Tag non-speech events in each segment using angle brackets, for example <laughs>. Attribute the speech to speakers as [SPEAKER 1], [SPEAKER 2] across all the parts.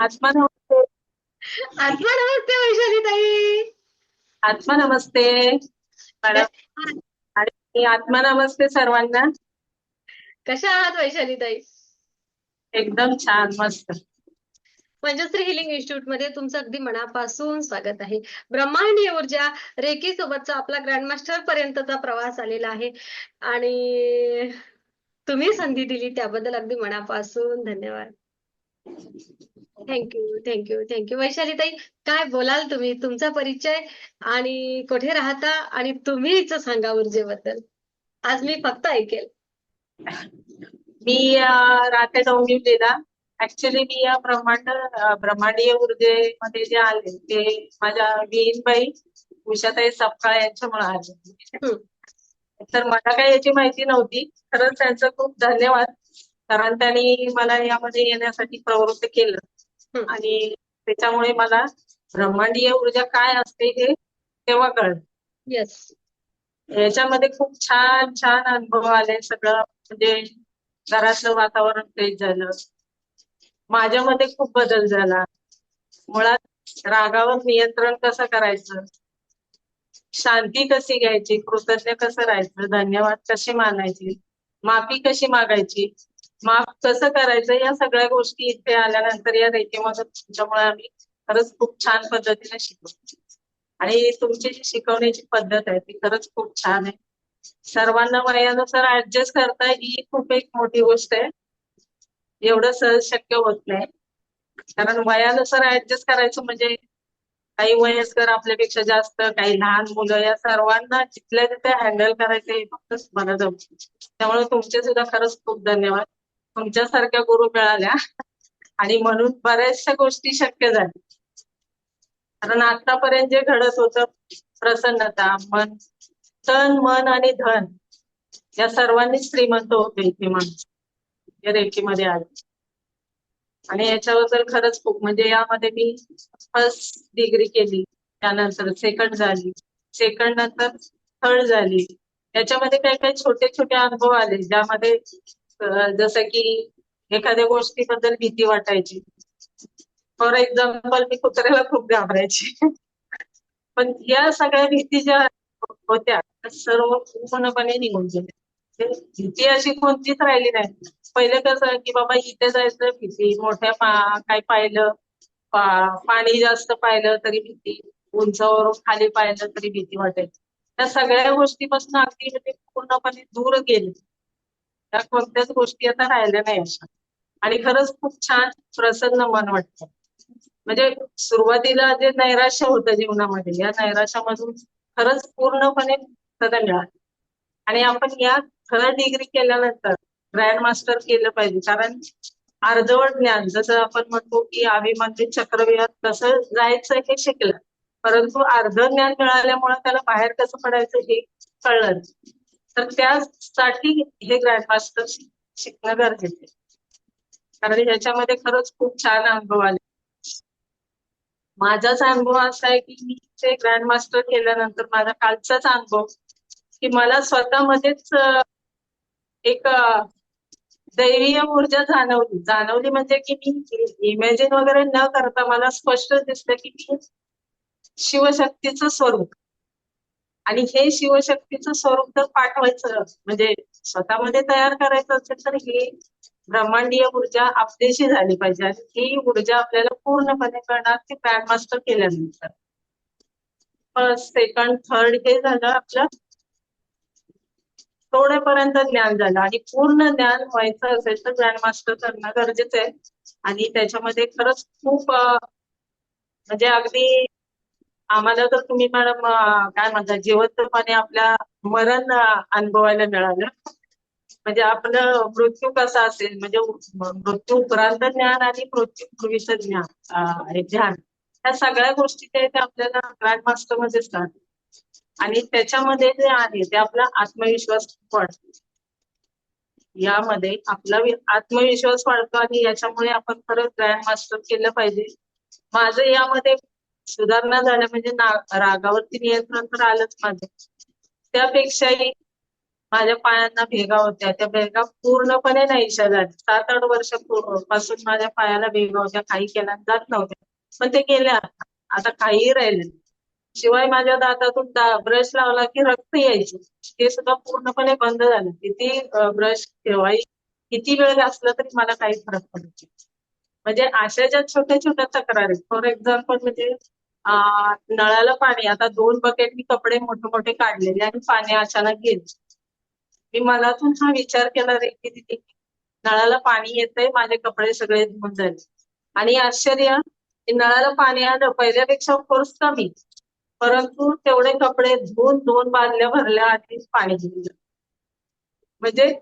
[SPEAKER 1] आत्मा नमस्ते.
[SPEAKER 2] आत्मा नमस्ते वैशाली ताई
[SPEAKER 1] आत्मा नमस्ते. मॅडम आणि आत्मा नमस्ते सर्वांना.
[SPEAKER 2] कशा आहात वैशाली ताई
[SPEAKER 1] एकदम छान मस्त.
[SPEAKER 2] पंचश्री हिलिंग इन्स्टिट्यूटमध्ये तुमचं अगदी मनापासून स्वागत आहे. ब्रह्मांडीय ऊर्जा रेकी सोबतचा आपला ग्रँडमास्टर पर्यंतचा प्रवास आलेला आहे. आणि तुम्ही संधी दिली त्याबद्दल अगदी मनापासून धन्यवाद. थँक्यू थँक्यू थँक्यू वैशाली ताई काय बोलाल तुम्ही? तुमचा परिचय आणि कुठे राहता? आणि तुम्हीच सांगा ऊर्जेबद्दल. आज मी फक्त ऐकेल.
[SPEAKER 1] मी राहते डोंबिवलीला. ऍक्च्युली मी या ब्रह्मांड ब्रह्मांडीय ऊर्जेमध्ये जे आले ते माझ्या विहीनबाई उषाताई सपकाळ यांच्यामुळे आले. तर मला काही याची माहिती नव्हती. खरंच त्यांचं खूप धन्यवाद. कारण त्यांनी मला यामध्ये येण्यासाठी प्रवृत्त केलं. आणि त्याच्यामुळे मला ब्रह्मांडीय ऊर्जा काय असते हे तेव्हा कळलं.
[SPEAKER 2] येस
[SPEAKER 1] याच्यामध्ये खूप छान छान अनुभव आले. सगळं म्हणजे घरातलं वातावरण फ्रेश झालं. माझ्यामध्ये खूप बदल झाला. मुळात रागावर नियंत्रण कसं करायचं? शांती कशी घ्यायची? कृतज्ञ कसं राहायचं? धन्यवाद कसे मानायचे? माफी कशी मागायची? माफ कसं करायचं? या सगळ्या गोष्टी इथे आल्यानंतर या रेखेमध्ये तुमच्यामुळे आम्ही खरंच खूप छान पद्धतीने शिकलो. आणि तुमची जी शिकवण्याची पद्धत आहे ती खरंच खूप छान आहे. सर्वांना वयानुसार ऍडजस्ट करता ही खूप एक मोठी गोष्ट आहे. एवढं सहज शक्य होत नाही. कारण वयानुसार ऍडजस्ट करायचं म्हणजे काही वयस्कर आपल्यापेक्षा जास्त काही लहान मुलं या सर्वांना जिथल्या तिथे हँडल करायचं हे फक्त मला जमत. त्यामुळे तुमचे सुद्धा खरंच खूप धन्यवाद. तुमच्यासारख्या गुरु मिळाल्या. आणि म्हणून बऱ्याचशा गोष्टी शक्य झाल्या. कारण आतापर्यंत जे घडत होतं प्रसन्नता मन तन मन आणि धन या सर्वांनी श्रीमंत होते इथे माणूस. या रेखीमध्ये आले. आणि याच्याबद्दल खरंच खूप म्हणजे यामध्ये मी फर्स्ट डिग्री केली त्यानंतर सेकंड झाली. सेकंड नंतर थर्ड झाली. याच्यामध्ये काही काही छोटे छोटे अनुभव आले ज्यामध्ये जसं की एखाद्या गोष्टीबद्दल भीती वाटायची. फॉर एक्झाम्पल मी कुत्र्याला खूप घाबरायची. <laughs> पण या सगळ्या भीती ज्या होत्या सर्व पूर्णपणे निघून गेल्या. म्हणजे भीती अशी कोणतीच राहिली नाही. पहिले कसं की बाबा इथे जायचं भीती मोठ्या पा काय पाहिलं पा- पाणी जास्त पाहिलं तरी भीती उंचावरून खाली पाहिलं तरी भीती वाटायची. त्या सगळ्या गोष्टीपासून अगदी म्हणजे पूर्णपणे दूर गेले. त्या कोणत्याच गोष्टी आता राहिल्या नाही अशा. आणि खरंच खूप छान प्रसन्न मन वाटतं. म्हणजे सुरुवातीला जे नैराश्य होतं जीवनामध्ये या नैराश्यामधून खरंच पूर्णपणे मुक्तता मिळाली आणि आपण या खरं डिग्री केल्यानंतर ग्रँड मास्टर केलं पाहिजे. कारण अर्धवट ज्ञान जसं आपण म्हणतो की अभिमानचे चक्रव्यूहात कसं जायचं हे शिकलं. परंतु अर्ध ज्ञान मिळाल्यामुळे त्याला बाहेर कसं पडायचं हे कळलं तर त्यासाठी हे ग्रँडमास्टर शिकणं गरजेचं आहे कारण ह्याच्यामध्ये खरंच खूप छान अनुभव आले. माझाच अनुभव असा आहे की मी ते ग्रँड मास्टर केल्यानंतर माझा कालचाच अनुभव की मला स्वतःमध्येच एक दैवीय ऊर्जा जाणवली. जाणवली म्हणजे की मी इमॅजिन वगैरे न करता मला स्पष्ट दिसलं की मी शिवशक्तीचं स्वरूप आणि हे शिवशक्तीचं स्वरूप जर पाठवायचं म्हणजे स्वतःमध्ये तयार करायचं असेल तर ही ब्रह्मांडीय ऊर्जा आपल्याशी झाली पाहिजे आणि ही ऊर्जा आपल्याला पूर्णपणे करणार ती ग्रँड मास्टर केल्यानंतर. फर्स्ट सेकंड थर्ड हे झालं आपलं. थोड्यापर्यंत ज्ञान झालं आणि पूर्ण ज्ञान व्हायचं असेल तर ग्रँड मास्टर करणं गरजेचं आहे. आणि त्याच्यामध्ये खरंच खूप म्हणजे अगदी आम्हाला तर तुम्ही मॅडम काय म्हणता जिवंतपणे आपल्या मरण अनुभवायला मिळालं. म्हणजे आपलं मृत्यू कसा असेल म्हणजे मृत्यू उपरांत ज्ञान आणि मृत्यू पूर्वीचं ज्ञान ध्यान ह्या सगळ्या गोष्टी ते आपल्याला ग्रँड मास्टर मध्येच राहतात आणि त्याच्यामध्ये जे आहे ते आपला आत्मविश्वास वाढतो. यामध्ये आपला आत्मविश्वास वाढतो आणि याच्यामुळे आपण खरंच ग्रँड मास्टर केलं पाहिजे. माझं यामध्ये सुधारणा झाल्या म्हणजे रागावरती नियंत्रण तर आलंच माझं. त्यापेक्षाही माझ्या पायांना भेगा होत्या. त्या भेगा पूर्णपणे नाहीशा झाल्या. सात आठ वर्षपासून माझ्या पायाला भेगा होत्या. काही केल्या जात नव्हत्या. पण ते गेल्या आता. काहीही राहिले नाही. शिवाय माझ्या दातातून ब्रश लावला की रक्त यायचे. ते सुद्धा पूर्णपणे बंद झालं. किती ब्रश ठेवाई किती वेळ असलं तरी मला काही फरक पडत नाही. म्हणजे अशा ज्या छोट्या छोट्या तक्रारी फॉर एक्झाम्पल म्हणजे नळाला पाणी. आता दोन बकेट मी कपडे मोठे मोठे काढलेले आणि पाणी अचानक गेले. मी मनातून हा विचार केला रे की तिथे नळाला पाणी येतंय माझे कपडे सगळे धुवून झाले. आणि आश्चर्य नळाला पाणी आलं पहिल्यापेक्षा कोर्स कमी. परंतु तेवढे कपडे धुवून दोन बादल्या भरल्या आधीच पाणी दिलं. म्हणजे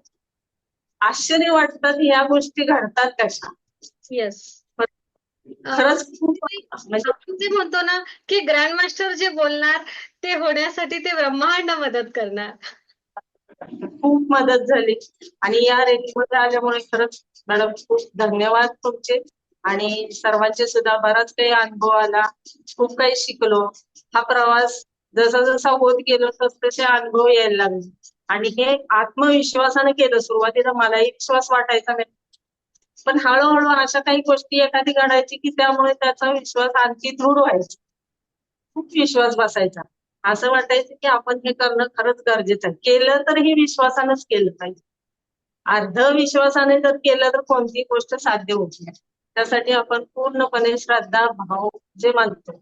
[SPEAKER 1] आश्चर्य वाटतं की या गोष्टी घडतात कशा.
[SPEAKER 2] येस
[SPEAKER 1] खरंच खूप म्हणजे
[SPEAKER 2] जे म्हणतो ना की ग्रँड मास्टर जे बोलणार ते होण्यासाठी ते ब्रह्मांड मदत करणार.
[SPEAKER 1] खूप मदत झाली. आणि या रेतीमध्ये आल्यामुळे खरंच मॅडम खूप धन्यवाद तुमचे. आणि सर्वांचे सुद्धा बराच काही अनुभव आला. खूप काही शिकलो. हा प्रवास जसा जसा होत गेलो तस तसे अनुभव यायला लागले. आणि हे आत्मविश्वासाने केलं. सुरुवातीला मलाही विश्वास वाटायचा नाही. पण हळूहळू अशा काही गोष्टी एखादी घडायची की त्यामुळे त्याचा विश्वास आणखी दृढ व्हायचा. खूप विश्वास बसायचा. असं वाटायचं की आपण हे करणं खरंच गरजेचं आहे. केलं तर हे विश्वासानंच केलं पाहिजे. अर्ध विश्वासाने जर केलं तर कोणतीही गोष्ट साध्य होत नाही. त्यासाठी आपण पूर्णपणे श्रद्धा भाव जे मानतो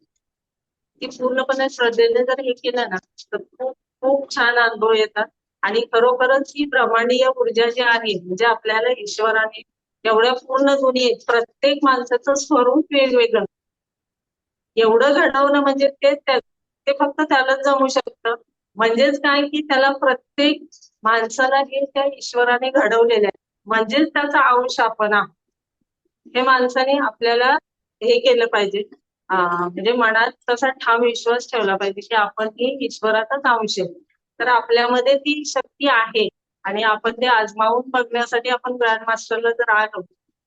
[SPEAKER 1] ती पूर्णपणे श्रद्धेने जर हे केलं ना तर खूप खूप छान अनुभव येतात. आणि खरोखरच ही प्रमाणीय ऊर्जा जी आहे म्हणजे आपल्याला ईश्वराने एवढ्या पूर्ण दुनियेत प्रत्येक माणसाचं स्वरूप वेगवेगळं. एवढं घडवणं म्हणजे ते त्या- ते फक्त त्यालाच जमू शकतं. म्हणजेच काय की त्याला प्रत्येक माणसाला हे त्या ईश्वराने घडवलेलं आहे. म्हणजेच त्याचा अंश आपण हे माणसाने आपल्याला हे केलं पाहिजे. म्हणजे मनात तसा ठाम विश्वास ठेवला पाहिजे की आपण हे ईश्वराचाच अंश आहे. तर आपल्यामध्ये ती शक्ती आहे. आणि आपण ते आजमावून बघण्यासाठी आपण ग्रँड मास्टरला जर आलो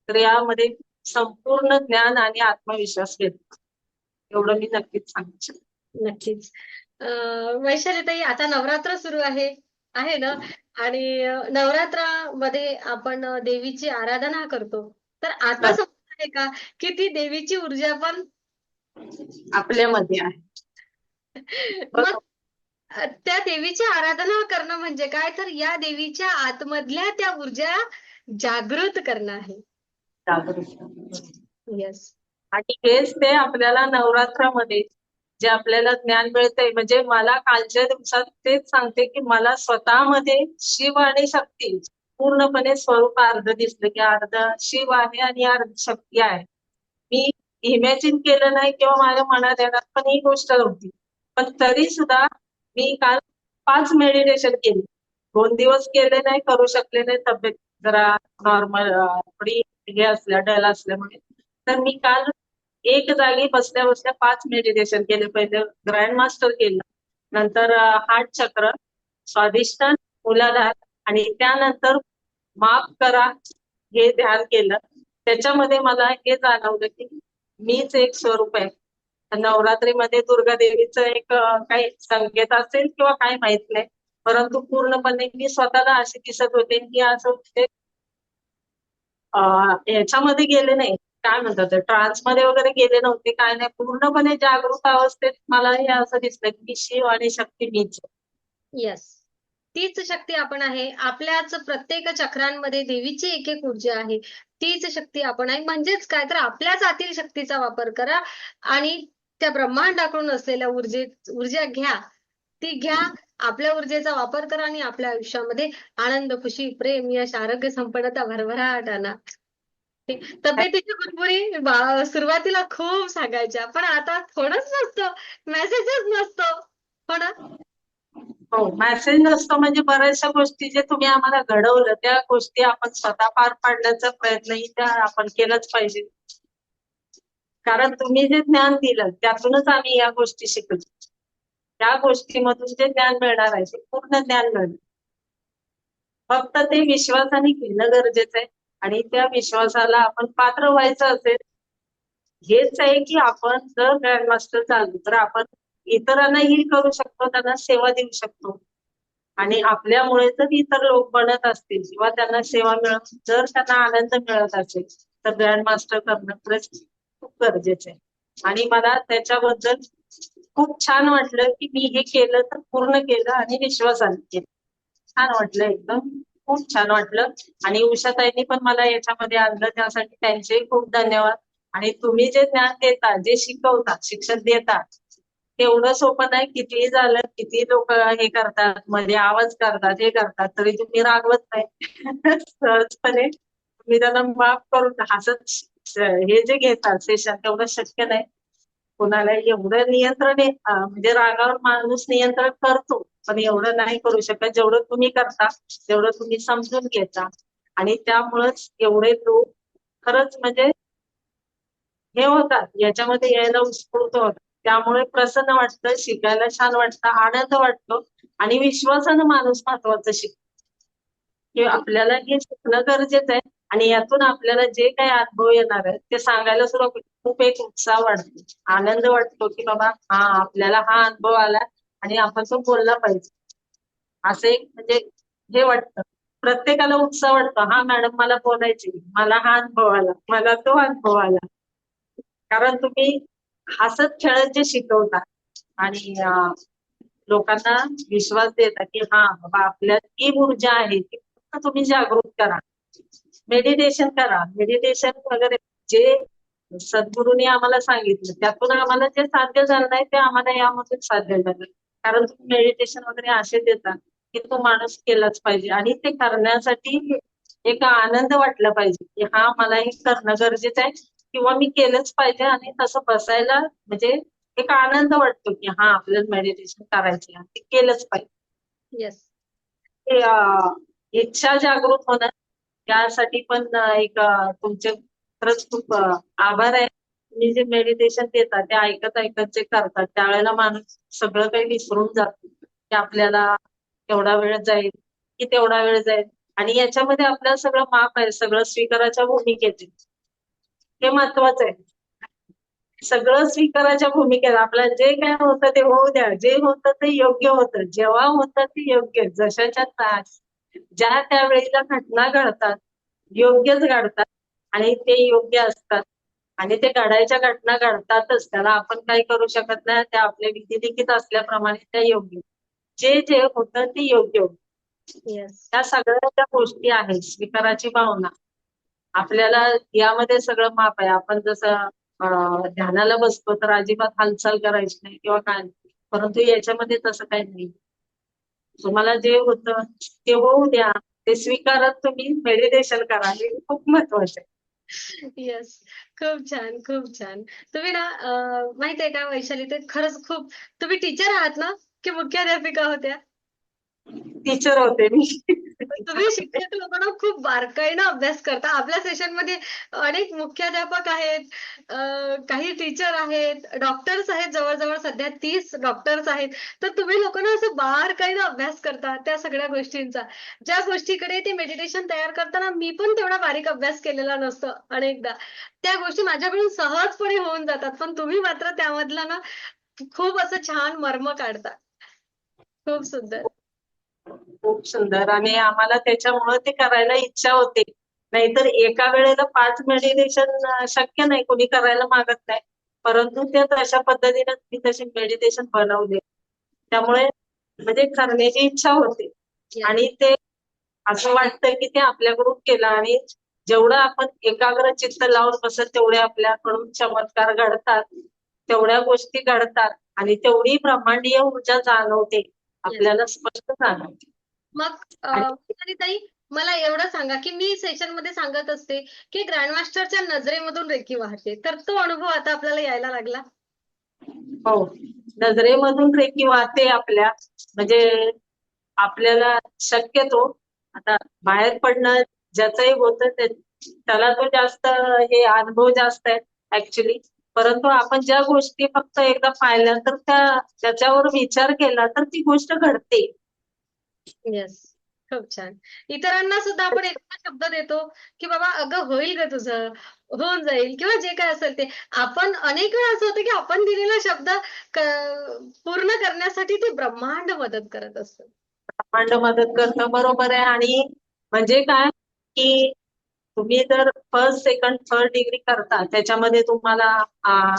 [SPEAKER 1] तर यामध्ये संपूर्ण ज्ञान आणि आत्मविश्वास घेतो. एवढं मी नक्कीच सांगू
[SPEAKER 2] नक्कीच. वैशालीताई आता नवरात्र सुरू आहे आहे ना? आणि नवरात्रामध्ये आपण देवीची आराधना करतो. तर आता. समजत आहे का? की ती देवीची ऊर्जा पण?
[SPEAKER 1] आपल्यामध्ये आहे. <laughs>
[SPEAKER 2] त्या देवीची आराधना करणं म्हणजे काय? तर या देवीच्या आतमधल्या त्या ऊर्जा जागृत करणं आहे. येस
[SPEAKER 1] आणि हेच ते आपल्याला नवरात्रामध्ये जे आपल्याला ज्ञान मिळतंय म्हणजे मला कालच्या दिवसात तेच सांगते की मला स्वतःमध्ये शिव आणि शक्ती पूर्णपणे स्वरूप अर्ध दिसलं की अर्ध शिव आहे आणि अर्ध शक्ती आहे. मी इमॅजिन केलं नाही किंवा माझ्या मनात येणार पण ही गोष्ट होती. पण तरी सुद्धा मी काल पाच मेडिटेशन केले. दोन दिवस केले नाही करू शकले नाही तब्येत. जरा नॉर्मल थोडी हे असल्या डल असल्यामुळे. तर मी काल एक जागी बसल्या बसल्या पाच मेडिटेशन केले. पहिले ग्रँड मास्टर केलं. नंतर हार्ट चक्र स्वाधिष्ठान मुलाधार आणि त्यानंतर माफ करा हे ध्यान केलं. त्याच्यामध्ये मला हे जाणवलं की मीच एक स्वरूप आहे. नवरात्रीमध्ये दुर्गा देवीचं एक काही संकेत असेल किंवा काय माहीत नाही. परंतु पूर्णपणे मी स्वतःला अशी दिसत होते की असं म्हणजे, याच्यामध्ये गेले नाही. काय म्हणतात ट्रान्समध्ये वगैरे गेले नव्हते काय नाही. पूर्णपणे जागृत अवस्थेत मला हे असं दिसलं की शिव आणि शक्ती मीच
[SPEAKER 2] येस तीच शक्ती आपण आहे. आपल्याच प्रत्येक चक्रांमध्ये देवीची एक एक ऊर्जा आहे. तीच शक्ती आपण आहे. म्हणजेच काय? तर आपल्याच आतील शक्तीचा वापर करा आणि त्या ब्रह्मांडाकडून असलेल्या ऊर्जे ऊर्जा घ्या. ती घ्या. आपल्या ऊर्जेचा वापर करा आणि आपल्या आयुष्यामध्ये आनंद खुशी प्रेम यश आरोग्य संपन्नता भरभराट आणा. तब्येतीच्या तब्येतीची सुरुवातीला खूप सांगायच्या पण आता थोडंच नसतं. मेसेजच नसतो. हो ना
[SPEAKER 1] हो मेसेज नसतो म्हणजे बऱ्याचशा गोष्टी जे तुम्ही आम्हाला घडवलं त्या गोष्टी आपण स्वतः पार पाडण्याचा प्रयत्नही त्या आपण केलाच पाहिजे. कारण तुम्ही जे ज्ञान दिलं त्यातूनच आम्ही या गोष्टी शिकलो. त्या गोष्टीमधून जे ज्ञान मिळणार आहे ते पूर्ण ज्ञान मिळणार. फक्त ते विश्वासाने घेणं गरजेचं आहे आणि त्या विश्वासाला आपण पात्र व्हायचं असेल हेच आहे की आपण जर ग्रँड मास्टर चालू तर आपण इतरांना हील करू शकतो त्यांना सेवा देऊ शकतो. आणि आपल्यामुळे जर इतर लोक बनत असतील किंवा त्यांना सेवा मिळत जर त्यांना आनंद मिळत असेल तर ग्रँड मास्टर करणं खरंच गरजेचं आहे. आणि मला त्याच्याबद्दल खूप छान वाटलं की मी हे केलं तर पूर्ण केलं आणि विश्वासाने केलं. छान वाटलं एकदम. खूप छान वाटलं. आणि उषाताईंनी पण मला याच्यामध्ये आणलं त्यासाठी त्यांचेही खूप धन्यवाद. आणि तुम्ही जे ज्ञान देता जे शिकवता शिक्षण देता तेवढं सोपं नाही. कितीही झालं किती लोक हे करतात मध्ये आवाज करतात हे करतात तरी तुम्ही रागवत नाही. <laughs> सहजपणे तुम्ही त्यांना माफ करून हसत हे जे घेतात सेशन तेवढं शक्य नाही. कोणाला एवढं नियंत्रण म्हणजे रागावर माणूस नियंत्रण करतो पण एवढं नाही करू शकत. जेवढं तुम्ही करता तेवढं तुम्ही समजून घेता. आणि त्यामुळंच एवढे लोक खरंच म्हणजे हे होतात याच्यामध्ये यायला उत्स्फूर्त होतात. त्यामुळे प्रसन्न वाटतं शिकायला छान वाटतं आनंद वाटतो आणि विश्वासानं माणूस महत्वाचं शिकतो. की आपल्याला हे शिकणं गरजेचं आहे आणि यातून आपल्याला जे काही अनुभव येणार आहे ते सांगायला सुद्धा खूप एक उत्साह वाटतो आनंद वाटतो की बाबा हा आपल्याला हा अनुभव आला आणि आपण तो बोलला पाहिजे. असं एक म्हणजे हे वाटतं. प्रत्येकाला उत्साह वाटतो हा मॅडम मला बोलायची मला हा अनुभव आला मला तो अनुभव आला. कारण तुम्ही हसत खेळत जे शिकवता आणि लोकांना विश्वास देता की हा बाबा आपल्यात ही ऊर्जा आहे ती फक्त तुम्ही जागृत करा. मेडिटेशन करा. मेडिटेशन वगैरे जे सद्गुरूंनी आम्हाला सांगितलं त्यातून आम्हाला जे साध्य झालं नाही ते आम्हाला यामधून साध्य झालं. कारण तुम्ही मेडिटेशन वगैरे असे देता की तो माणूस केलाच पाहिजे आणि ते करण्यासाठी एक आनंद वाटला पाहिजे की हा मला हे करणं गरजेचं आहे किंवा मी केलंच पाहिजे आणि तसं बसायला म्हणजे एक आनंद वाटतो की हा आपल्याला मेडिटेशन करायचे ते केलंच पाहिजे.
[SPEAKER 2] येस
[SPEAKER 1] इच्छा जागृत होणं त्यासाठी पण एक तुमचे खरंच खूप आभार आहे. तुम्ही जे मेडिटेशन देतात ते ऐकत ऐकत जे करतात त्यावेळेला माणूस सगळं काही विसरून जातो. की आपल्याला तेवढा वेळ जाईल की तेवढा वेळ जाईल. आणि याच्यामध्ये आपल्याला सगळं माप आहे सगळं स्वीकाराच्या भूमिकेचे. हे महत्वाचं आहे. सगळं स्वीकाराच्या भूमिकेत आपल्याला जे काय होतं ते होऊ द्या जे होतं ते योग्य होतं जेव्हा होतं ते योग्य जशाच्या ज्या त्या वेळेला घटना घडतात योग्यच घडतात आणि ते योग्य असतात. आणि ते घडायच्या घटना घडतातच. त्याला आपण काही करू शकत नाही. त्या आपल्या विधिलिखित असल्याप्रमाणे त्या योग्य. जे जे होतं ते योग्य होतं.
[SPEAKER 2] येस
[SPEAKER 1] त्या सगळ्या ज्या गोष्टी आहेत. स्वीकाराची भावना. आपल्याला यामध्ये सगळं माप आहे. आपण जसं ध्यानाला बसतो तर अजिबात हालचाल करायची नाही किंवा काय. परंतु याच्यामध्ये तसं काही नाही. तुम्हाला जे होतं ते होऊ द्या. ते स्वीकारत तुम्ही. मेडिटेशन करा. हे खूप महत्वाचं आहे.
[SPEAKER 2] येस खूप छान खूप छान. तुम्ही ना माहितीये का वैशाली ते खरंच खूप तुम्ही टीचर आहात ना? की मुख्याध्यापिका होत्या?
[SPEAKER 1] टीचर होते मी.
[SPEAKER 2] तुम्ही शिक्षक लोकांना खूप बारकाईनं अभ्यास करता. आपल्या सेशनमध्ये अनेक मुख्याध्यापक आहेत काही टीचर आहेत डॉक्टर्स आहेत जवळजवळ सध्या तीस डॉक्टर्स आहेत. तर तुम्ही लोकांना असं बारकाईनं अभ्यास करता त्या सगळ्या गोष्टींचा. ज्या गोष्टीकडे ते मेडिटेशन तयार करताना मी पण तेवढा बारीक अभ्यास केलेला नसतो अनेकदा. त्या गोष्टी माझ्याकडून सहजपणे होऊन जातात. पण तुम्ही मात्र त्यामधला ना खूप असं छान मर्म काढता. खूप सुंदर.
[SPEAKER 1] खूप सुंदर. आणि आम्हाला त्याच्यामुळे ते करायला इच्छा होते. नाहीतर एका वेळेला पाच मेडिटेशन शक्य नाही. कोणी करायला मागत नाही. परंतु ते तशा पद्धतीने मी तसे मेडिटेशन बनवले. त्यामुळे म्हणजे करण्याची इच्छा होते. आणि ते असं वाटतं की ते आपल्याकडून केलं. आणि जेवढं आपण एकाग्र चित्त लावून बसत तेवढे आपल्याकडून चमत्कार घडतात. तेवढ्या गोष्टी घडतात. आणि तेवढी ब्रह्मांडीय ऊर्जा जाणवते. आपल्याला स्पष्ट जाणवते.
[SPEAKER 2] मग ताई मला एवढं सांगा की मी सेशनमध्ये सांगत असते की ग्रँडमास्टरच्या नजरेमधून रेखी वाहते. तर तो अनुभव आता आपल्याला यायला लागला.
[SPEAKER 1] हो. नजरेमधून रेखी वाहते आपल्या. म्हणजे आपल्याला शक्यतो आता बाहेर पडणं ज्याचंही होतं त्याला तो जास्त हे अनुभव जास्त आहे ऍक्च्युली परंतु आपण ज्या गोष्टी फक्त एकदा पाहिल्या तर त्या त्याच्यावर विचार केला तर ती गोष्ट घडते.
[SPEAKER 2] येस खूप छान. इतरांना सुद्धा आपण एकदा शब्द देतो की बाबा अगं होईल ग तुझं. होऊन जाईल. किंवा जे काय असेल ते. आपण अनेक वेळा असं होतं की आपण दिलेला शब्द क- पूर्ण करण्यासाठी ते ब्रह्मांड मदत करत असतं.
[SPEAKER 1] ब्रह्मांड मदत करतं बरोबर आहे. आणि म्हणजे काय की तुम्ही जर फर्स्ट सेकंड थर्ड डिग्री करता त्याच्यामध्ये तुम्हाला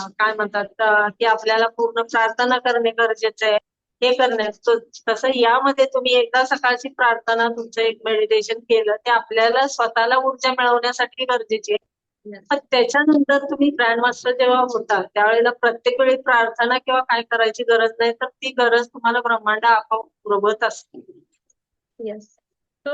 [SPEAKER 1] काय म्हणतात अं, की आपल्याला पूर्ण प्रार्थना करणे गरजेचे आहे. हे करणे तो- तसं यामध्ये तुम्ही एकदा सकाळची प्रार्थना तुमचं एक मेडिटेशन केलं ते आपल्याला स्वतःला ऊर्जा मिळवण्यासाठी गरजेची आहे. पण त्याच्यानंतर तुम्ही ग्रँड मास्टर जेव्हा होता त्यावेळेला प्रत्येक वेळी प्रार्थना किंवा काय करायची गरज नाही तर ती गरज तुम्हाला ब्रह्मांड आपोआप पुरवत असते.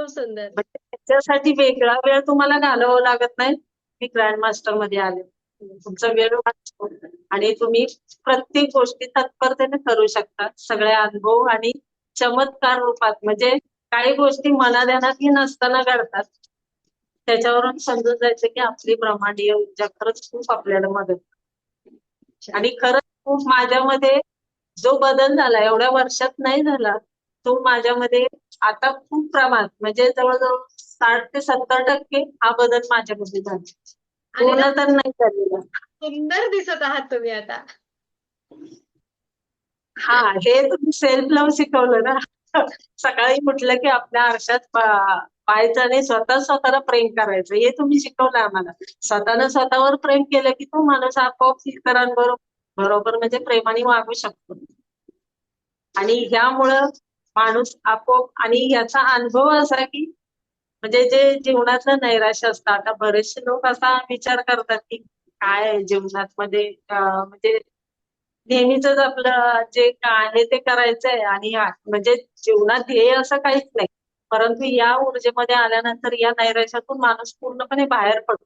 [SPEAKER 2] सुंदर.
[SPEAKER 1] म्हणजे त्याच्यासाठी वेगळा वेळ तुम्हाला घालवावा लागत नाही मी ग्रँड मास्टरमध्ये आले. तुमचा वेळ वाचतो आणि तुम्ही प्रत्येक गोष्टी तत्परतेने करू शकता. सगळे अनुभव आणि चमत्कार रूपात म्हणजे काही गोष्टी मनाध्यानातही नसताना घडतात. त्याच्यावरून समजून जायचं की आपली ब्रह्मांडीय ऊर्जा खरंच खूप आपल्याला मदत आणि खरंच खूप माझ्यामध्ये जो बदल झाला एवढ्या वर्षात नाही झाला तो माझ्यामध्ये आता खूप प्रमाणात म्हणजे जवळजवळ साठ ते सत्तर टक्के हा बदल माझ्यामध्ये झाला. पूर्ण तर नाही झालेला.
[SPEAKER 2] सुंदर दिसत आहात तुम्ही आता.
[SPEAKER 1] हा हे तुम्ही सेल्फ लव्ह शिकवलं ना. सकाळी उठलं की आपल्या आरशात पाहायचं आणि स्वतः स्वतःला प्रेम करायचं. हे तुम्ही शिकवलं आम्हाला. स्वतःनं स्वतःवर प्रेम केलं की तो माणूस आपोआप इतरांबरोबर बरोबर म्हणजे प्रेमाने वागू शकतो. आणि ह्यामुळं माणूस आपोआप आणि याचा अनुभव असा की म्हणजे जे जीवनातलं नैराश्य असतं आता बरेचसे लोक असा विचार करतात की काय जीवनात? म्हणजे, मध्ये म्हणजे नेहमीच आपलं जे काय आहे ते करायचंय आणि म्हणजे जीवनात ध्येय असं काहीच नाही. परंतु या ऊर्जेमध्ये आल्यानंतर या नैराश्यातून माणूस पूर्णपणे बाहेर पडतो.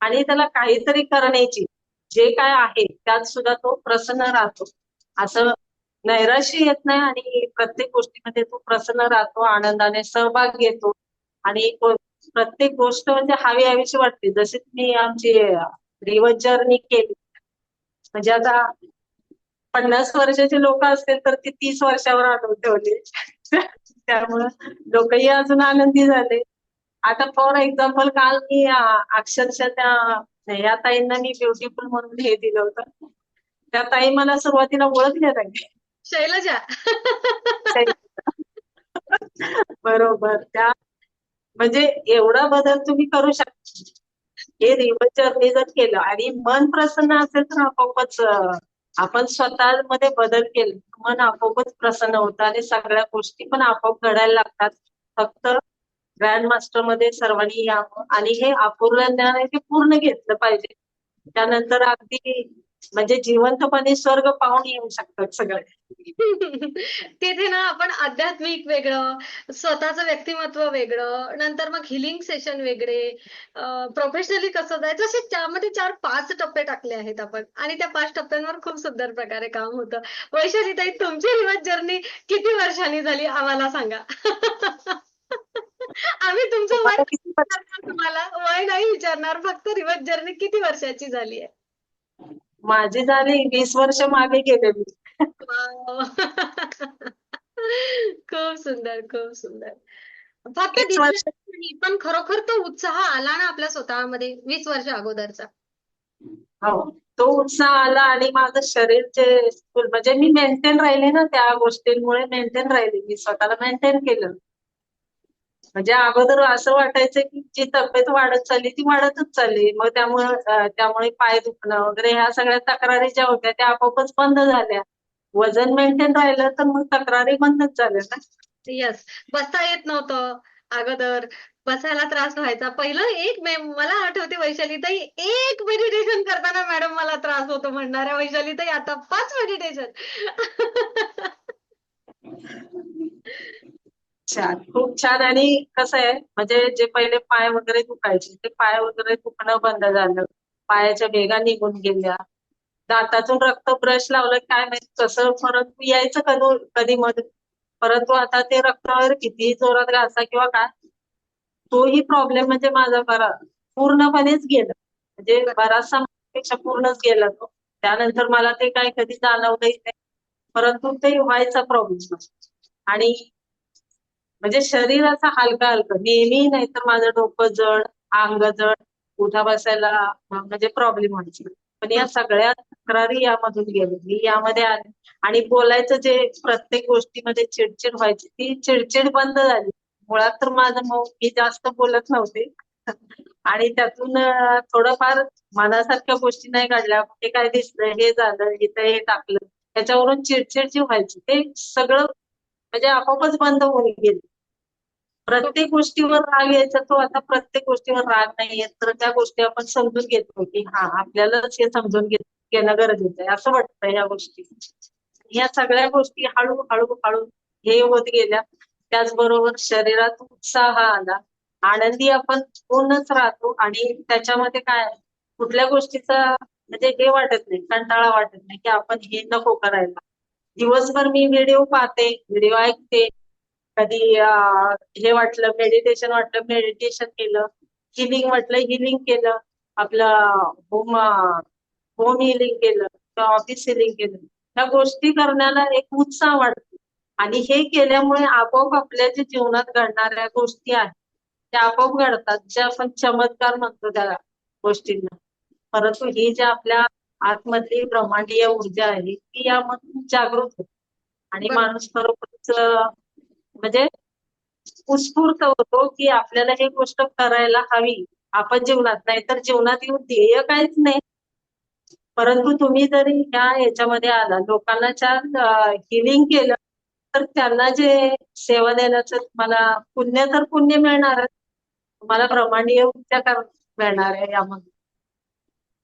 [SPEAKER 1] आणि त्याला काहीतरी करण्याची जे काय आहे त्यात सुद्धा तो प्रसन्न राहतो. असं नैराश्य येत नाही आणि प्रत्येक गोष्टीमध्ये तो प्रसन्न राहतो आनंदाने सहभाग घेतो. आणि प्रत्येक गोष्ट म्हणजे हवी हवीशी वाटते. जशी तुम्ही आमची रिवर्स जर्नी केली म्हणजे आता पन्नास वर्षाचे लोक असतील तर ती तीस वर्षावर आणून ठेवली त्यामुळं लोकही अजून आनंदी झाले. आता फॉर एक्झाम्पल काल मी अक्षरशः त्या या ताईंना मी ब्युटिफुल म्हणून हे दिलं होतं. त्या ताई मला सुरुवातीला ओळखल्या नाही
[SPEAKER 2] शैलजा.
[SPEAKER 1] बरोबर. त्या म्हणजे एवढा बदल तुम्ही करू शकता हे रिव्हर्स जर केलं आणि मन प्रसन्न असेल तर आपोआपच आपण आपण स्वतःमध्ये बदल केले. मन आपोआपच प्रसन्न होतं आणि सगळ्या गोष्टी पण आपोआप घडायला लागतात. फक्त ग्रँड मास्टरमध्ये सर्वांनी यावं आणि हे अपूर्ण ज्ञान आहे ते पूर्ण घेतलं पाहिजे. त्यानंतर अगदी म्हणजे जिवंतपणे स्वर्ग पाहून येऊ शकतात सगळे. <laughs>
[SPEAKER 2] तिथे ना आपण आध्यात्मिक वेगळं स्वतःचं व्यक्तिमत्व वेगळं नंतर मग हिलिंग सेशन वेगळे प्रोफेशनली कसं जायचं असे त्यामध्ये चार पाच टप्पे टाकले आहेत आपण. आणि त्या पाच टप्प्यांवर खूप सुंदर प्रकारे काम होतं. वैशाली ताई तुमची रिवर्स जर्नी किती वर्षांनी झाली आम्हाला सांगा. <laughs> आम्ही तुमचं वय
[SPEAKER 1] तुम्हाला?
[SPEAKER 2] वय नाही विचारणार फक्त रिवर्स जर्नी किती वर्षाची झाली आहे?
[SPEAKER 1] माझी झाली वीस वर्ष मागे गेले मी. <laughs>
[SPEAKER 2] खूप सुंदर खूप सुंदर. फक्त
[SPEAKER 1] वीस वर्ष
[SPEAKER 2] दिसण्यात नाही पण खरोखर तो उत्साह आला ना आपल्या स्वतःमध्ये वीस वर्ष अगोदरचा.
[SPEAKER 1] हो तो उत्साह आला आणि माझं शरीर जे म्हणजे मी मेंटेन राहिले ना त्या गोष्टींमुळे मेंटेन राहिले. मी स्वतःला मेंटेन केलं. म्हणजे अगोदर असं वाटायचं की जी तब्येत वाढत चालली ती वाढतच चालली. मग त्यामुळे त्यामुळे पाय दुखणं वगैरे ह्या सगळ्या तक्रारी ज्या होत्या त्या आपोआपच बंद झाल्या. वजन मेंटेन राहिलं तर मग तक्रारी बंदच झाल्या ना.
[SPEAKER 2] यस बसता येत नव्हतं अगोदर. बसायला त्रास व्हायचा. पहिलं एक मला आठवते वैशाली ताई एक मेडिटेशन करताना मॅडम मला त्रास होतो म्हणणाऱ्या वैशाली ताई आता पाच मेडिटेशन <laughs>
[SPEAKER 1] छान. खूप छान. आणि कसं आहे म्हणजे जे पहिले पाय वगैरे दुखायचे ते पाय वगैरे दुखणं बंद झालं. पायाच्या भेगा निघून गेल्या. दातातून रक्त ब्रश लावलं काय माहीत कसं परत यायचं कधी कधी मध्ये परंतु आता ते रक्तावर कितीही जोरात घासा किंवा काय तोही प्रॉब्लेम म्हणजे माझा बरा पूर्णपणेच गेला. म्हणजे बराचसा पेक्षा पूर्णच गेला तो. त्यानंतर मला ते काय कधी जाणवलंही नाही. परंतु ते व्हायचा प्रॉब्लेम आणि म्हणजे शरीराचा हलका हलका नेहमी नाही तर माझं डोकं जड अंग जड उठा बसायला म्हणजे प्रॉब्लेम व्हायची. पण या सगळ्या तक्रारी यामधून गेलेली यामध्ये आले. आणि बोलायचं जे प्रत्येक गोष्टीमध्ये चिडचिड व्हायची ती चिडचिड बंद झाली. मुळात तर माझं मग मी जास्त बोलत नव्हते. आणि त्यातून थोडंफार मनासारख्या गोष्टी नाही काढल्या कुठे काय दिसलं हे झालं इथं हे टाकलं. त्याच्यावरून चिडचिड जी व्हायची ते सगळं म्हणजे आपोआपच बंद होऊन गेले. प्रत्येक गोष्टीवर राग यायचा तो आता प्रत्येक गोष्टीवर राग नाही येत तर त्या गोष्टी आपण समजून घेतो की हा आपल्यालाच हे समजून घेत घेणं गरजेचं आहे. असं वाटतं या गोष्टी. या सगळ्या गोष्टी हळू हळू हळू हे होत गेल्या. त्याचबरोबर शरीरात उत्साह आला. आनंदी आपण पूर्णच राहतो आणि त्याच्यामध्ये काय कुठल्या गोष्टीचा म्हणजे हे वाटत नाही कंटाळा वाटत नाही की आपण हे नको करायला. दिवसभर मी व्हिडिओ पाहते व्हिडिओ ऐकते कधी हे वाटलं मेडिटेशन वाटलं मेडिटेशन केलं हिलिंग वाटलं हिलिंग केलं आपलं होम होम हिलिंग केलं किंवा ऑफिस हिलिंग केलं. ह्या गोष्टी करण्याला एक उत्साह वाटतो आणि हे केल्यामुळे आपोआप आपल्या जे जीवनात घडणाऱ्या गोष्टी आहेत त्या आपोआप घडतात जे आपण चमत्कार म्हणतो त्या गोष्टींना. परंतु ही जी आपल्या आतमधली ब्रह्मांडीय ऊर्जा आहे ती यामधून जागृत होते. आणि. माणूस खरोखरच म्हणजे उत्स्फूर्त होतो की आपल्याला हे गोष्ट करायला हवी. आपण जीवनात नाहीतर जीवनात येऊन ध्येय काहीच नाही. परंतु तुम्ही जरी ह्या याच्यामध्ये आला लोकांना छान हिलिंग केलं तर त्यांना जे सेवा देण्याचं तुम्हाला पुण्य तर पुण्य मिळणार तुम्हाला प्रमाणीय उपचार कर- मिळणार आहे यामध्ये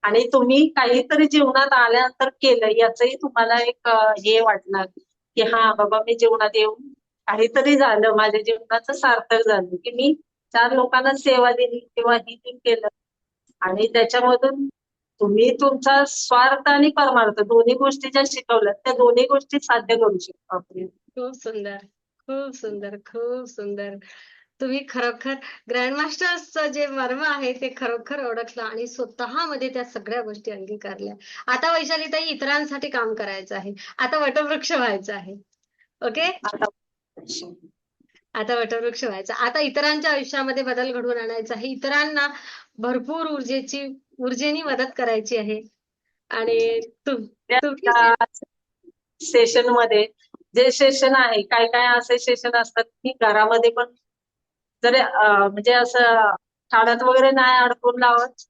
[SPEAKER 1] आणि तुम्ही काहीतरी जीवनात आल्यानंतर केलं याचंही तुम्हाला एक हे वाटणार की हा बाबा मी जीवनात येऊन काहीतरी झालं. माझ्या जीवनाचं सार्थक झालं की मी चार लोकांना सेवा दिली किंवा हिलिंग केलं. आणि त्याच्यामधून तुम्ही तुमचा स्वार्थ आणि परमार्थ दोन्ही गोष्टी ज्या शिकवल्यात त्या दोन्ही गोष्टी साध्य करू शकतो आपण.
[SPEAKER 2] खूप सुंदर. खूप सुंदर. खूप सुंदर. तुम्ही खरोखर ग्रँडमास्टर्सचं जे मर्म आहे ते खरोखर ओळखलं आणि स्वतःमध्ये त्या सगळ्या गोष्टी अंगीकारल्या. आता वैशालीताई इतरांसाठी काम करायचं आहे. आता वटवृक्ष व्हायचं आहे. ओके?
[SPEAKER 1] आता
[SPEAKER 2] वटवृक्ष व्हायचा. आता इतरांच्या आयुष्यामध्ये बदल घडवून आणायचा. आहे इतरांना भरपूर ऊर्जेची ऊर्जेनी मदत करायची आहे. आणि
[SPEAKER 1] सेशनमध्ये जे सेशन आहे काय काय असे सेशन असतात की घरामध्ये पण जर म्हणजे असं ठाण्यात वगैरे नाही अडकून लावत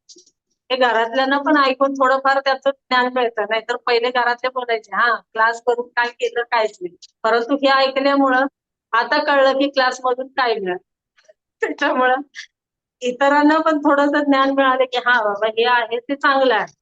[SPEAKER 1] हे घरातल्यानं पण ऐकून थोडंफार त्याचं ज्ञान मिळतं. नाहीतर पहिले घरातले बोलायचे हा क्लास करून काय केलं कायच नाही. परंतु हे ऐकल्यामुळं आता कळलं की क्लास मधून काय मिळालं. त्याच्यामुळं इतरांना पण थोडंसं ज्ञान मिळालं की हा बाबा हे आहे ते चांगलं आहे.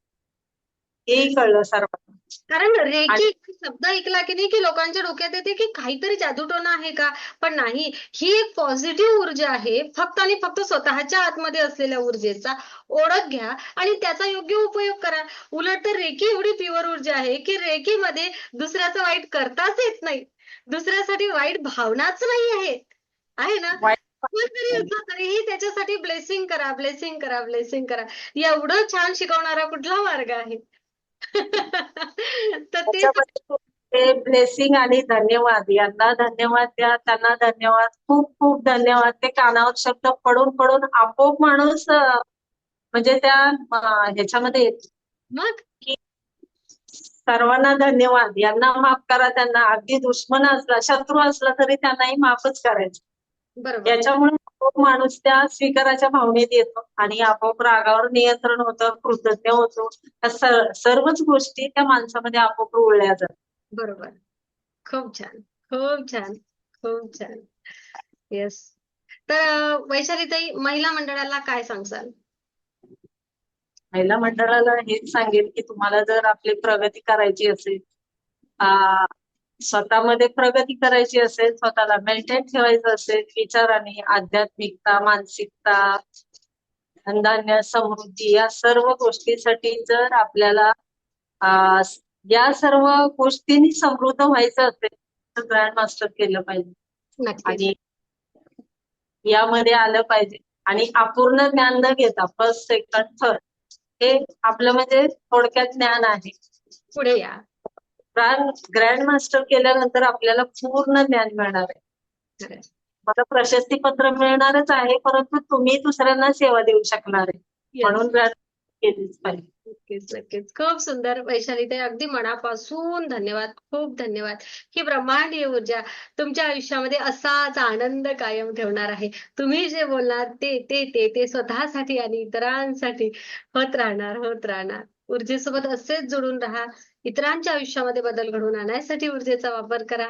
[SPEAKER 1] हेही कळलं सर्वांना.
[SPEAKER 2] कारण रेकी शब्द ऐकला की नाही की लोकांच्या डोक्यात येते की काहीतरी जादूटोणा आहे का? पण नाही ही एक पॉझिटिव्ह ऊर्जा आहे. फक्त आणि फक्त स्वतःच्या आतमध्ये असलेल्या ऊर्जेचा ओळख घ्या आणि त्याचा योग्य उपयोग करा. उलट तर रेकी एवढी प्युअर ऊर्जा आहे की रेकीमध्ये दुसऱ्याचं वाईट करताच येत नाही. दुसऱ्यासाठी वाईट भावनाच नाही आहेत आहे ना? तरीही त्याच्यासाठी ब्लेसिंग करा ब्लेसिंग करा ब्लेसिंग करा. एवढं छान शिकवणारा कुठला मार्ग आहे? <laughs> तर ते
[SPEAKER 1] त्याच्यामध्ये ते ब्लेसिंग आणि धन्यवाद. यांना धन्यवाद द्या त्यांना धन्यवाद. खूप खूप धन्यवाद. ते कानावर शब्द पडून पडून आपोआप माणूस म्हणजे त्या ह्याच्यामध्ये येतो.
[SPEAKER 2] मग?
[SPEAKER 1] सर्वांना धन्यवाद. यांना माफ करा त्यांना. अगदी दुश्मन असला शत्रू असला तरी त्यांनाही माफच करायचं.
[SPEAKER 2] बरोबर.
[SPEAKER 1] याच्यामुळे माणूस त्या स्वीकाराच्या भावनेत येतो आणि आपोआप रागावर नियंत्रण होतं कृतज्ञ होतो. सर्वच गोष्टी त्या माणसामध्ये आपोआप रुळल्या जातात.
[SPEAKER 2] बरोबर. खूप छान. खूप छान. खूप छान. येस तर अं, वैशालीताई महिला मंडळाला काय सांगसाल?
[SPEAKER 1] महिला मंडळाला हेच सांगेल की तुम्हाला जर आपली प्रगती करायची असेल आ, स्वतःमध्ये प्रगती करायची असेल स्वतःला मेंटेन ठेवायचं असेल विचाराने आध्यात्मिकता मानसिकता धनधान्य समृद्धी या सर्व गोष्टीसाठी जर आपल्याला या सर्व गोष्टींनी समृद्ध व्हायचं असेल तर ग्रँड मास्टर केलं पाहिजे. आणि यामध्ये आलं पाहिजे. आणि अपूर्ण ज्ञान न घेता फर्स्ट सेकंड थर्ड हे आपलं म्हणजे थोडक्यात ज्ञान आहे.
[SPEAKER 2] पुढे या.
[SPEAKER 1] ग्रँड मास्टर केल्यानंतर आपल्याला पूर्ण ज्ञान मिळणार आहे. मला प्रशस्ती पत्र मिळणारच आहे परंतु तुम्ही दुसऱ्यांना सेवा देऊ शकणार आहे. म्हणून ग्रँड केलीच पाहिजे.
[SPEAKER 2] नक्कीच नक्कीच. खूप सुंदर वैशालीताई अगदी मनापासून धन्यवाद खूप धन्यवाद. ही ब्रह्मांडीय ऊर्जा तुमच्या आयुष्यामध्ये असाच आनंद कायम ठेवणार आहे. तुम्ही जे बोलणार ते ते ते ते स्वतःसाठी आणि इतरांसाठी होत राहणार होत राहणार. ऊर्जेसोबत असेच जोडून राहा. इतरांच्या आयुष्यामध्ये बदल घडवून आणण्यासाठी ऊर्जेचा वापर करा.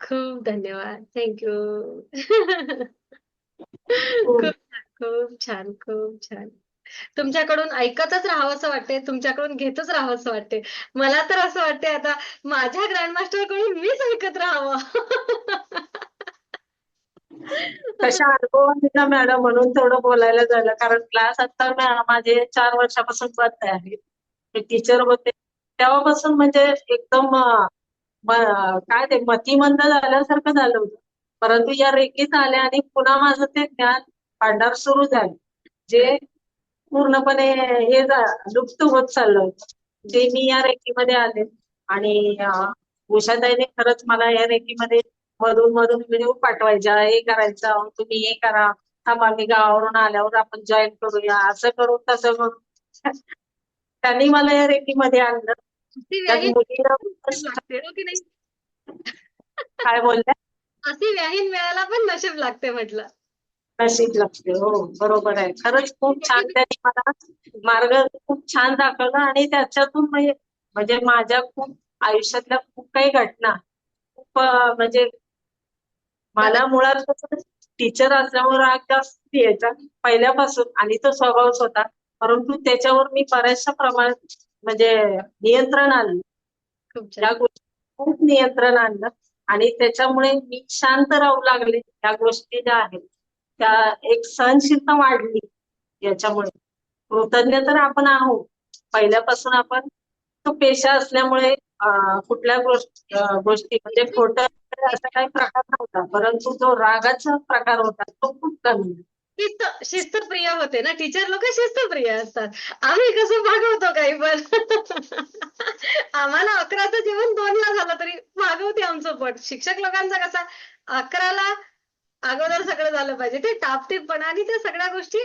[SPEAKER 2] खूप धन्यवाद. थँक्यू खूप खूप छान खूप छान. तुमच्याकडून ऐकतच राहावंसं वाटते तुमच्याकडून घेतच राहावंसं वाटते मला तर असं वाटते आता माझ्या ग्रँडमास्टरकडून मीच ऐकत राहावं.
[SPEAKER 1] तशा ना मॅडम म्हणून थोडं बोलायला झालं. कारण क्लास आता माझे चार वर्षापासून बंद आहे. टीचर होते. तेव्हापासून म्हणजे एकदम काय ते मतिमंद झाल्यासारखं झालं होतं. परंतु या रेखीत आल्या आणि पुन्हा माझं ते ज्ञान भांडार सुरू झाले. जे पूर्णपणे हे लुप्त होत चाललं होतं. ते मी या रेखीमध्ये आले आणि उषाताईने खरंच मला या रेखीमध्ये मधून मधून व्हिडिओ पाठवायचा हे करायचा तुम्ही हे करा. थांबा मी गावावरून आल्यावर आपण जॉईन करूया. असं करू तसं करू त्यांनी मला या रेकीमध्ये आणलं. <laughs>
[SPEAKER 2] हो
[SPEAKER 1] काय बोलल्या?
[SPEAKER 2] अशी व्याहीन वेळाला पण नशीब लागते म्हटलं.
[SPEAKER 1] नशीब लागते हो बरोबर आहे. खरंच खूप छान त्यांनी मला मार्ग खूप छान दाखवला आणि त्याच्यातून म्हणजे म्हणजे माझ्या खूप आयुष्यातल्या खूप काही घटना खूप म्हणजे मला मुळात टीचर असल्यामुळे राग जास्त यायचा पहिल्यापासून आणि तो स्वभावच होता. परंतु त्याच्यावर मी बऱ्याचशा प्रमाणात म्हणजे नियंत्रण आणलं.
[SPEAKER 2] खूप
[SPEAKER 1] या
[SPEAKER 2] छान
[SPEAKER 1] गोष्टी खूप नियंत्रण आणलं आणि त्याच्यामुळे मी शांत राहू लागले. त्या गोष्टी ज्या आहेत त्या एक सहनशीलता वाढली याच्यामुळे. कृतज्ञ तर आपण आहोत. पहिल्यापासून आपण तो पेशा असल्यामुळे कुठल्या गोष्टी गोष्टी म्हणजे खोटं असा काही प्रकार नव्हता. परंतु जो रागाचा प्रकार होता तो खूप कमी.
[SPEAKER 2] शिस्त शिस्तप्रिय होते ना. टीचर लोक शिस्तप्रिय असतात. आम्ही कसं भागवतो काही पण. <laughs> आम्हाला अकराचं जेवण दोनला झालं तरी भागवते आमचं पट. शिक्षक लोकांचा कसा? अकराला अगोदर सगळं झालं पाहिजे. ते टापटीपणा आणि त्या सगळ्या गोष्टी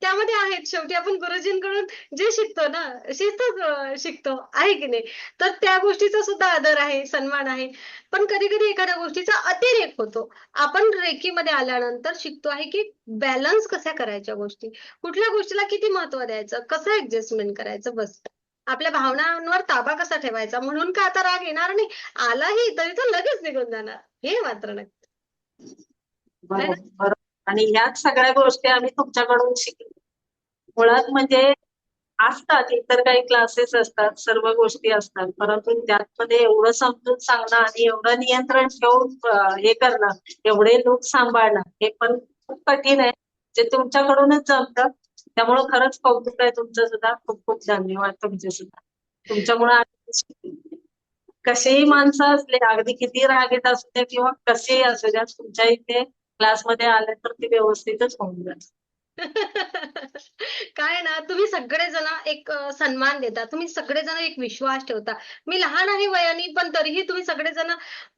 [SPEAKER 2] त्यामध्ये आहेत शेवटी. आपण गुरुजींकडून जे शिकतो ना शिस्तच शिकतो. आहे की नाही? तर त्या गोष्टीचा सुद्धा आदर आहे सन्मान आहे. पण कधी कधी एखाद्या गोष्टीचा अतिरेक होतो. आपण रेकीमध्ये आल्यानंतर शिकतो आहे की बॅलन्स कशा करायच्या गोष्टी? कुठल्या गोष्टीला किती महत्त्व द्यायचं? कसं ऍडजस्टमेंट करायचं? बस. आपल्या भावनांवर ताबा कसा ठेवायचा? म्हणून का आता राग येणार नाही? आलाही तरी तो लगेच निघून जाणार. हे मात्र नक्की.
[SPEAKER 1] बरोबर. आणि ह्याच सगळ्या गोष्टी आम्ही तुमच्याकडून शिकलो. मुळात म्हणजे असतात इतर काही क्लासेस असतात सर्व गोष्टी असतात. परंतु त्यामध्ये एवढं समजून सांगणं आणि एवढं नियंत्रण ठेवून हे करणं एवढे लोक सांभाळणं हे पण खूप कठीण आहे. जे तुमच्याकडूनच जमतं त्यामुळं खरंच कौतुक आहे तुमचं सुद्धा. खूप खूप धन्यवाद तुमचे सुद्धा. तुमच्यामुळे कसेही माणसं असले अगदी किती रागेत असू दे किंवा कसेही असू द्या तुमच्या इथे क्लासमध्ये आले तर ते व्यवस्थितच होऊन <laughs>
[SPEAKER 2] काय ना तुम्ही सगळेजण एक सन्मान देता. तुम्ही सगळेजण एक विश्वास ठेवता. मी लहान आहे वयाने पण तरीही तुम्ही सगळेजण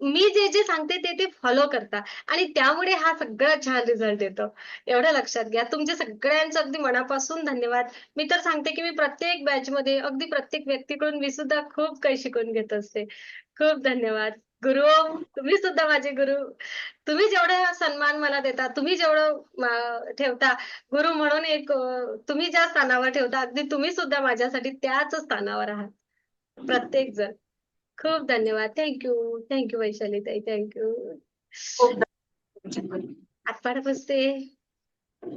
[SPEAKER 2] मी जे जे सांगते ते ते फॉलो करता. आणि त्यामुळे हा सगळा छान रिझल्ट येतो. एवढं लक्षात घ्या. तुमचे सगळ्यांचं अगदी मनापासून धन्यवाद. मी तर सांगते की मी प्रत्येक बॅच मध्ये अगदी प्रत्येक व्यक्तीकडून मी सुद्धा खूप काही शिकून घेत असते. खूप धन्यवाद. गुरु तुम्ही सुद्धा माझे गुरु. तुम्ही जेवढा सन्मान मला देता तुम्ही जेवढं ठेवता गुरु म्हणून एक तुम्ही ज्या स्थानावर ठेवता अगदी तुम्ही सुद्धा माझ्यासाठी त्याच स्थानावर आहात. प्रत्येक जण. खूप धन्यवाद. थँक्यू थँक्यू वैशाली ताई. थँक्यू. आत्माड बसते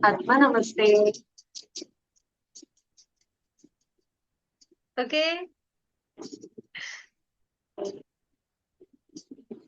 [SPEAKER 1] आत्मा नमस्ते.
[SPEAKER 2] ओके